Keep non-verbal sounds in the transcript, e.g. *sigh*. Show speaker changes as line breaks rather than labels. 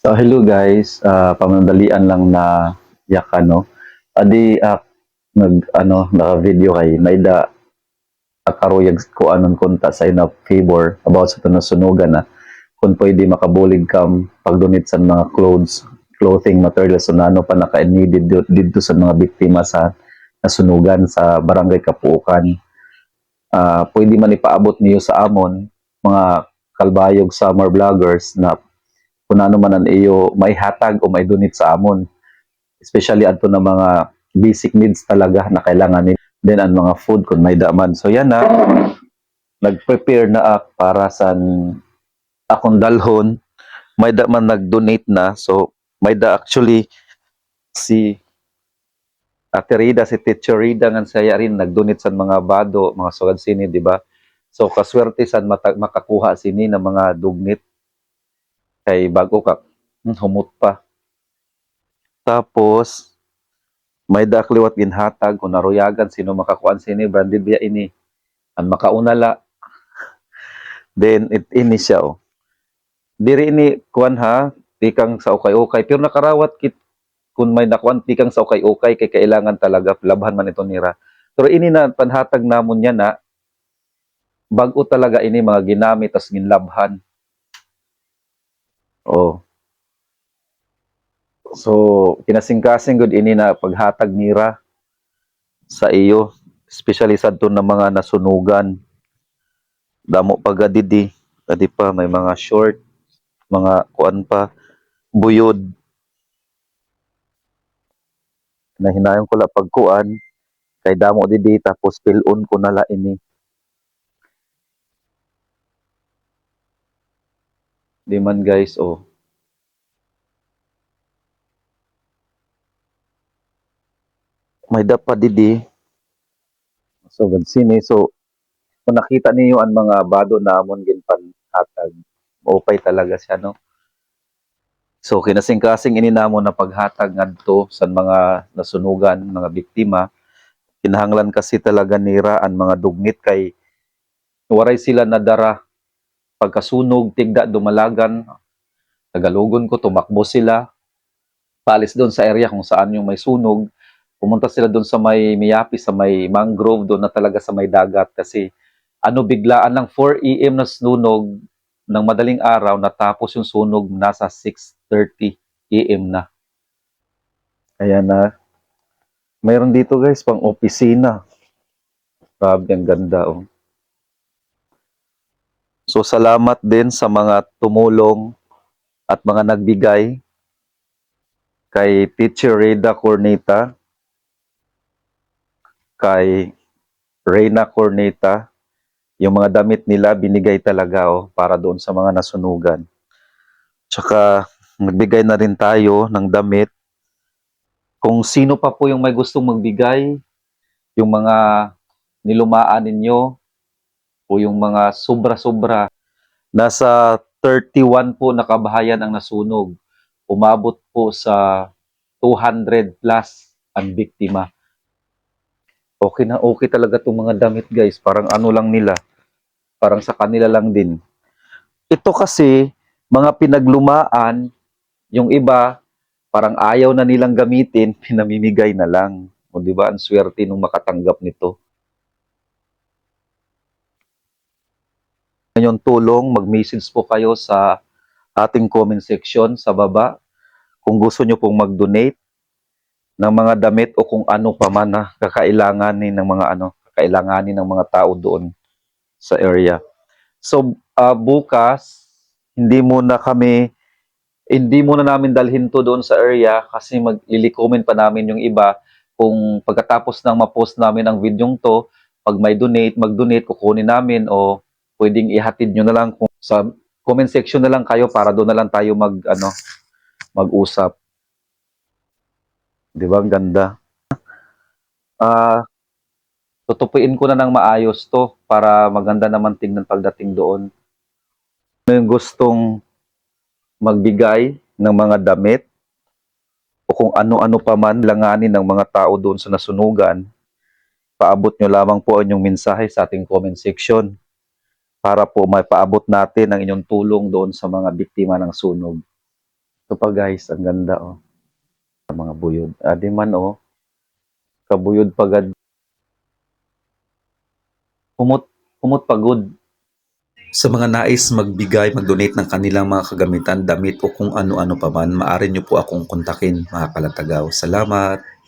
So hello guys, uh, pamandalian lang na yakan no. Adi ak nag ano naka video kay naida akaruyag ko anon kunta sa ina favor about sa tunasunugan na kung pwede makabulig kam pagdonate sa mga clothes clothing materials so nano pa naka needed dito, dito sa mga biktima sa nasunugan sa barangay Kapuukan. Ah, pwede man ipaabot niyo sa amon mga kalbayog summer vloggers na kung ano man ang iyo may hatag o may donate sa amon. Especially adto na mga basic needs talaga na kailangan ni then ang mga food kung may daman. So yan na nag-prepare na ak para sa akong dalhon. May da man nag-donate na. So may da actually si Ate Rida, si Teacher Rida nga saya rin nag-donate sa mga bado, mga sugad sini, di ba? So kaswerte mata- makakuha sini ng mga dugnit kay bago ka hmm, humot pa. Tapos may dakliwat ginhatag kung naruyagan sino makakuan sini branded biya ini. Ang makaunala *laughs* then it ini siya oh. Diri ini kuan ha tikang sa ukay-ukay pero nakarawat kit kung may nakuan tikang sa ukay-ukay kay kailangan talaga labhan man ito nira. Pero ini na panhatag namon niya na bago talaga ini mga ginamit tas ginlabhan. Oh. So, kinasingkasing good ini na paghatag nira sa iyo, especially sa to ng mga nasunugan. Damo pagadidi, adi pa may mga short, mga kuan pa, buyod. Nahinayon ko la pagkuan kay damo didi tapos pilon ko nala ini. Di man guys, oh. may dapat didi. So sini so kung nakita niyo ang mga bado namon ginpan hatag okay talaga siya no? So kinasing-kasing ini namon na paghatag ngadto sa mga nasunugan mga biktima. Kinahanglan kasi talaga nira ang mga dugnit kay waray sila nadara pagkasunog tigda dumalagan tagalugon ko tumakbo sila paalis doon sa area kung saan yung may sunog pumunta sila doon sa may Miyapi, sa may mangrove, doon na talaga sa may dagat kasi ano biglaan ng 4 AM na sunog ng madaling araw natapos yung sunog nasa 6:30 AM na. Ayan na. Mayroon dito guys pang opisina. Grabe ang ganda oh. So salamat din sa mga tumulong at mga nagbigay kay Teacher Reda Corneta kay Reyna Corneta, yung mga damit nila binigay talaga oh, para doon sa mga nasunugan. Tsaka nagbigay na rin tayo ng damit. Kung sino pa po yung may gustong magbigay, yung mga nilumaan ninyo, o yung mga sobra-sobra, nasa 31 po na kabahayan ang nasunog. Umabot po sa 200 plus ang biktima okay na okay talaga itong mga damit guys. Parang ano lang nila. Parang sa kanila lang din. Ito kasi, mga pinaglumaan, yung iba, parang ayaw na nilang gamitin, *laughs* pinamimigay na lang. O di ba ang swerte nung makatanggap nito. Ngayon tulong, mag-message po kayo sa ating comment section sa baba. Kung gusto nyo pong mag-donate, ng mga damit o kung ano pa man na kakailanganin ng mga ano, kakailanganin ng mga tao doon sa area. So uh, bukas hindi muna kami hindi muna namin dalhin to doon sa area kasi maglilikomen pa namin yung iba kung pagkatapos ng ma-post namin ang videong to, pag may donate, mag-donate, kukunin namin o pwedeng ihatid nyo na lang kung sa comment section na lang kayo para doon na lang tayo mag ano mag-usap. 'Di ba? Ang ganda. Ah, tutupuin ko na ng maayos 'to para maganda naman tingnan pagdating doon. Ano yung gustong magbigay ng mga damit o kung ano-ano pa man langanin ng mga tao doon sa nasunugan, paabot nyo lamang po ang inyong mensahe sa ating comment section para po may paabot natin ang inyong tulong doon sa mga biktima ng sunog. Ito pa guys, ang ganda oh. Sa mga buyod. Adi man oh. Kabuyod pagad. Humot, humot pagod.
Sa mga nais magbigay, mag-donate ng kanilang mga kagamitan, damit o kung ano-ano pa man, maaari nyo po akong kontakin mga kalatagaw. Salamat!